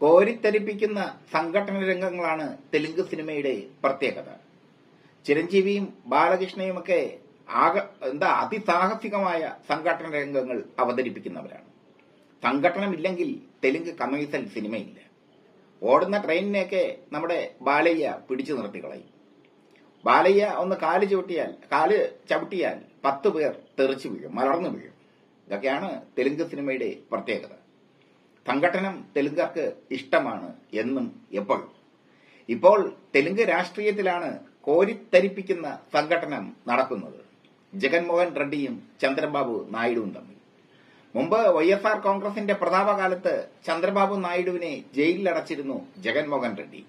കോരിത്തരിപ്പിക്കുന്ന സംഘടന രംഗങ്ങളാണ് തെലുങ്ക് സിനിമയുടെ പ്രത്യേകത. ചിരഞ്ജീവിയും ബാലകൃഷ്ണയുമൊക്കെ ആക എന്താ അതിസാഹസികമായ സംഘടന രംഗങ്ങൾ അവതരിപ്പിക്കുന്നവരാണ്. സംഘടനമില്ലെങ്കിൽ തെലുങ്ക് കമേഴ്സൽ സിനിമയില്ല. ഓടുന്ന ട്രെയിനിനെയൊക്കെ നമ്മുടെ ബാലയ്യ പിടിച്ചു നിർത്തി നിർത്തിക്കളയും ബാലയ്യ ഒന്ന് കാൽ ചവിട്ടിയാൽ കാൽ ചവിട്ടിയാൽ പത്ത് പേർ തെറിച്ചു വീഴും മലർന്നു വീഴും. ഇതൊക്കെയാണ് തെലുങ്ക് സിനിമയുടെ പ്രത്യേകത. സംഘടനം തെലുങ്കർക്ക് ഇഷ്ടമാണ് എന്നും എപ്പോൾ ഇപ്പോൾ തെലുങ്ക് രാഷ്ട്രീയത്തിലാണ് കോരിത്തരിപ്പിക്കുന്ന സംഘടനം നടക്കുന്നത്. ജഗൻമോഹൻ റെഡ്ഡിയും ചന്ദ്രബാബു നായിഡുവും തമ്മിൽ. മുമ്പ് വൈ എസ് ആർ കോൺഗ്രസിന്റെ പ്രതാപകാലത്ത് ചന്ദ്രബാബു നായിഡുവിനെ ജയിലിലടച്ചിരുന്നു ജഗൻമോഹൻ റെഡ്ഡി.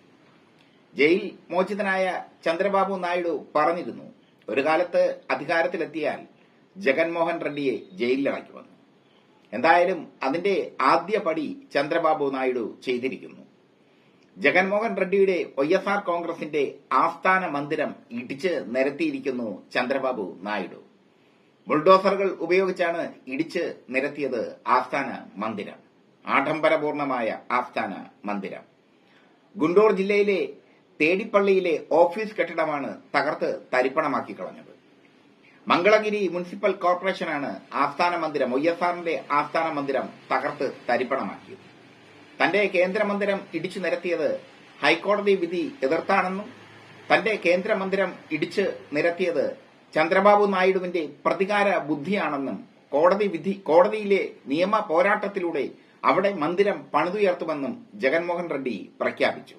ജയിൽ മോചിതനായ ചന്ദ്രബാബു നായിഡു പറഞ്ഞിരുന്നു ഒരു കാലത്ത് അധികാരത്തിലെത്തിയാൽ ജഗൻമോഹൻ റെഡ്ഡിയെ ജയിലിലടയ്ക്കുമെന്ന്. എന്തായാലും അതിന്റെ ആദ്യ പടി ചന്ദ്രബാബു നായിഡു ചെയ്തിരിക്കുന്നു. ജഗൻമോഹൻ റെഡ്ഡിയുടെ വൈ എസ് ആർ കോൺഗ്രസിന്റെ ആസ്ഥാന മന്ദിരം ഇടിച്ച് നിരത്തിയിരിക്കുന്നു ചന്ദ്രബാബു നായിഡു. ബുൾഡോസറുകൾ ഉപയോഗിച്ചാണ് ഇടിച്ച് നിരത്തിയത് ആസ്ഥാന മന്ദിരം. ആഡംബരപൂർണമായ ആസ്ഥാന മന്ദിരം. ഗുണ്ടൂർ ജില്ലയിലെ തേടിപ്പള്ളിയിലെ ഓഫീസ് കെട്ടിടമാണ് തകർത്ത് തരിപ്പണമാക്കി കളഞ്ഞത്. മംഗളഗിരി മുനിസിപ്പൽ കോർപ്പറേഷനാണ് ആസ്ഥാന മന്ദിരം ഒ എസ് ആറിന്റെ ആസ്ഥാന മന്ദിരം തകർത്ത് തരിപ്പണമാക്കിയത്. തന്റെ കേന്ദ്രമന്ദിരം ഇടിച്ചു നിരത്തിയത് ഹൈക്കോടതി വിധി എതിർത്താണെന്നും തന്റെ കേന്ദ്രമന്ദിരം ഇടിച്ച് നിരത്തിയത് ചന്ദ്രബാബു നായിഡുവിന്റെ പ്രതികാര ബുദ്ധിയാണെന്നും കോടതി വിധി കോടതിയിലെ നിയമ പോരാട്ടത്തിലൂടെ അവിടെ മന്ദിരം പണിതുയർത്തുമെന്നും ജഗൻമോഹൻ റെഡ്ഡി പ്രഖ്യാപിച്ചു.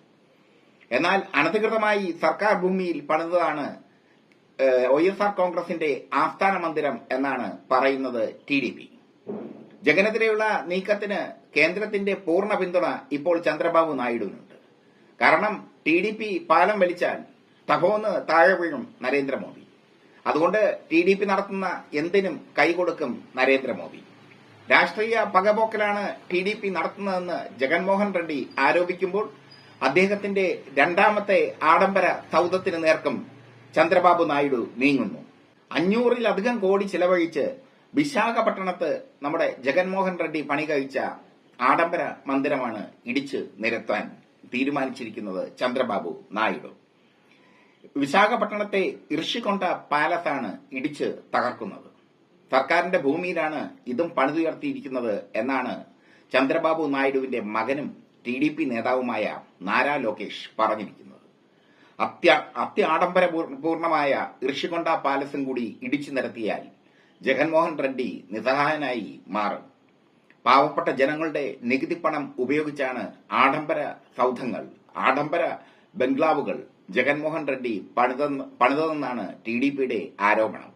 എന്നാൽ അനധികൃതമായി സർക്കാർ ഭൂമിയിൽ പണിതതാണ് ഒ എസ് ആർ കോൺഗ്രസിന്റെ ആസ്ഥാന മന്ദിരം എന്നാണ് പറയുന്നത് ടി ഡി പി. ജഗനെതിരെയുള്ള നീക്കത്തിന് കേന്ദ്രത്തിന്റെ പൂർണ പിന്തുണ ഇപ്പോൾ ചന്ദ്രബാബു നായിഡുവിനുണ്ട്. കാരണം ടി ഡി പി പാലം വലിച്ചാൽ തഹോന്ന് താഴെ വീഴും നരേന്ദ്രമോദി. അതുകൊണ്ട് ടി ഡി പി നടത്തുന്ന എന്തിനും കൈകൊടുക്കും നരേന്ദ്രമോദി. രാഷ്ട്രീയ പകപോക്കലാണ് ടി ഡി പി നടത്തുന്നതെന്ന് ജഗൻമോഹൻ റെഡ്ഡി ആരോപിക്കുമ്പോൾ അദ്ദേഹത്തിന്റെ രണ്ടാമത്തെ ആഡംബര സൗദത്തിന് നേർക്കും ചന്ദ്രബാബു നായിഡു നീങ്ങുന്നു. അഞ്ഞൂറിലധികം കോടി ചിലവഴിച്ച് വിശാഖപട്ടണത്ത് നമ്മുടെ ജഗൻമോഹൻ റെഡ്ഡി പണി കഴിച്ച ആഡംബര മന്ദിരമാണ് ഇടിച്ച് നിരത്താൻ തീരുമാനിച്ചിരിക്കുന്നത് ചന്ദ്രബാബു നായിഡു. വിശാഖപട്ടണത്തെ ഋഷികൊണ്ട പാലസാണ് ഇടിച്ച് തകർക്കുന്നത്. സർക്കാരിന്റെ ഭൂമിയിലാണ് ഇതും പണിതുയർത്തിയിരിക്കുന്നത് എന്നാണ് ചന്ദ്രബാബു നായിഡുവിന്റെ മകനും ടി ഡി പി നേതാവുമായ നാരാ ലോകേഷ് പറഞ്ഞിരിക്കുന്നത്. അത്യ അത്യാഡംബര പൂർണമായ ഋഷികൊണ്ട പാലസും കൂടി ഇടിച്ചു നിരത്തിയാൽ ജഗൻമോഹൻ റെഡ്ഡി നിസഹായനായി മാറും. പാവപ്പെട്ട ജനങ്ങളുടെ നികുതി പണം ഉപയോഗിച്ചാണ് ആഡംബര സൗധങ്ങൾ ആഡംബര ബംഗ്ലാവുകൾ ജഗൻമോഹൻ റെഡ്ഡി പണിതെന്ന് പണിതതെന്നാണ് ടി ഡി പിയുടെ ആരോപണം.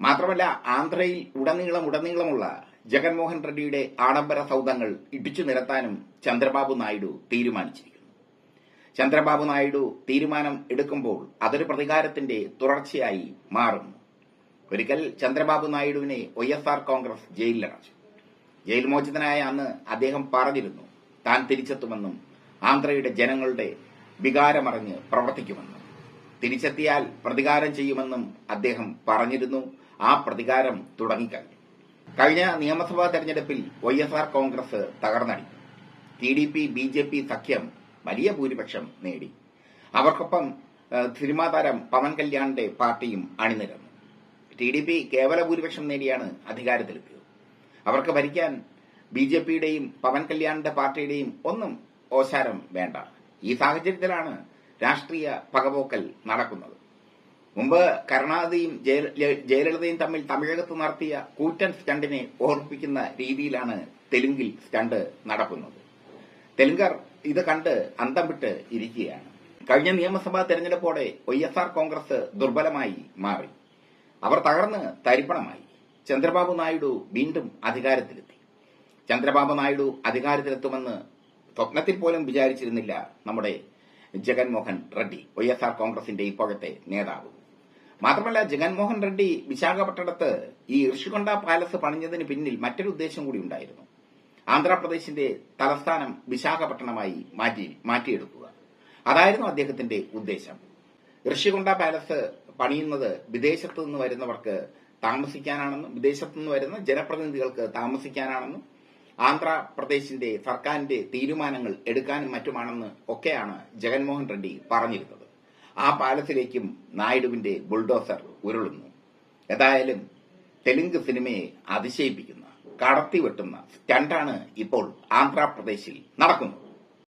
മാത്രമല്ല ആന്ധ്രയിൽ ഉടനീളം ഉടനീളമുള്ള ജഗൻമോഹൻ റെഡ്ഡിയുടെ ആഡംബര സൗധങ്ങൾ ഇടിച്ചു നിരത്താനും ചന്ദ്രബാബു നായിഡു തീരുമാനിച്ചിരിക്കുന്നു. ചന്ദ്രബാബു നായിഡു തീരുമാനം എടുക്കുമ്പോൾ അതൊരു പ്രതികാരത്തിന്റെ തുടർച്ചയായി മാറുന്നു. ഒരിക്കൽ ചന്ദ്രബാബു നായിഡുവിനെ ഒ എസ് ആർ കോൺഗ്രസ് ജയിലിലടച്ചു. ജയിൽ മോചിതനായ അന്ന് അദ്ദേഹം പറഞ്ഞിരുന്നു താൻ തിരിച്ചെത്തുമെന്നും ആന്ധ്രയുടെ ജനങ്ങളുടെ വികാരമറിഞ്ഞ് പ്രവർത്തിക്കുമെന്നും. തിരിച്ചെത്തിയാൽ പ്രതികാരം ചെയ്യുമെന്നും അദ്ദേഹം പറഞ്ഞിരുന്നു. ആ പ്രതികാരം തുടങ്ങിക്കഴിഞ്ഞു. കഴിഞ്ഞ നിയമസഭാ തെരഞ്ഞെടുപ്പിൽ Y S R Congress തകർന്നടി T D P B J P സഖ്യം വലിയ ഭൂരിപക്ഷം നേടി. അവർക്കൊപ്പം തിരുമാതാരം പവൻ കല്യാണിന്റെ പാർട്ടിയും അണിനിരന്നു. ടി ഡി പി കേവല ഭൂരിപക്ഷം നേടിയാണ് അധികാരത്തിലെത്തിയത്. അവർക്ക് ഭരിക്കാൻ ബി ജെ പിയുടെയും പവൻ കല്യാണിന്റെ പാർട്ടിയുടെയും ഒന്നും ഓശാരം വേണ്ട. ഈ സാഹചര്യത്തിലാണ് രാഷ്ട്രീയ പകപോക്കൽ നടക്കുന്നത്. മുമ്പ് കരുണാനിധിയും ജയ- ജയലളിതയും തമ്മിൽ തമിഴകത്ത് നടത്തിയ കൂറ്റൻ സ്റ്റണ്ടിനെ ഓർമ്മിപ്പിക്കുന്ന രീതിയിലാണ് തെലുങ്കിൽ സ്റ്റണ്ട് നടക്കുന്നത്. തെലുങ്കർ ഇത് കണ്ട് അന്തം വിട്ട് ഇരിക്കുകയാണ്. കഴിഞ്ഞ നിയമസഭാ തെരഞ്ഞെടുപ്പോടെ വൈ എസ് ആർ കോൺഗ്രസ് ദുർബലമായി മാറി. അവർ തകർന്ന് തരിപ്പണമായി. ചന്ദ്രബാബു നായിഡു വീണ്ടും അധികാരത്തിലെത്തി. ചന്ദ്രബാബു നായിഡു അധികാരത്തിലെത്തുമെന്ന് സ്വപ്നത്തിൽ പോലും വിചാരിച്ചിരുന്നില്ല നമ്മുടെ Jaganmohan Reddy Y S R കോൺഗ്രസിന്റെ ഇപ്പോഴത്തെ നേതാവ്. മാത്രമല്ല ജഗൻമോഹൻ റെഡ്ഡി വിശാഖപട്ടണത്ത് ഈ ഋഷികൊണ്ട പാലസ് പണിഞ്ഞതിന് പിന്നിൽ മറ്റൊരു ഉദ്ദേശം കൂടി ഉണ്ടായിരുന്നു. ആന്ധ്രാപ്രദേശിന്റെ തലസ്ഥാനം വിശാഖപട്ടണമായി മാറ്റി മാറ്റിയെടുക്കുക. അതായിരുന്നു അദ്ദേഹത്തിന്റെ ഉദ്ദേശം. ഋഷികൊണ്ട പാലസ് പണിയുന്നത് വിദേശത്തു നിന്ന് വരുന്നവർക്ക് താമസിക്കാനാണെന്നും വിദേശത്തു നിന്ന് വരുന്ന ജനപ്രതിനിധികൾക്ക് താമസിക്കാനാണെന്നും ആന്ധ്രാപ്രദേശിന്റെ സർക്കാരിന്റെ തീരുമാനങ്ങൾ എടുക്കാനും മറ്റുമാണെന്ന് ഒക്കെയാണ് ജഗൻമോഹൻ റെഡ്ഡി പറഞ്ഞിരുന്നത്. ആ പാലസിലേക്കും നായിഡുവിന്റെ ബുൾഡോസർ ഉരുളുന്നു. ഏതായാലും തെലുങ്ക് സിനിമയെ അതിശയിപ്പിക്കുന്ന കടത്തിവെട്ടുന്ന സ്റ്റണ്ടാണ് ഇപ്പോൾ ആന്ധ്രാപ്രദേശിൽ നടക്കുന്നത്.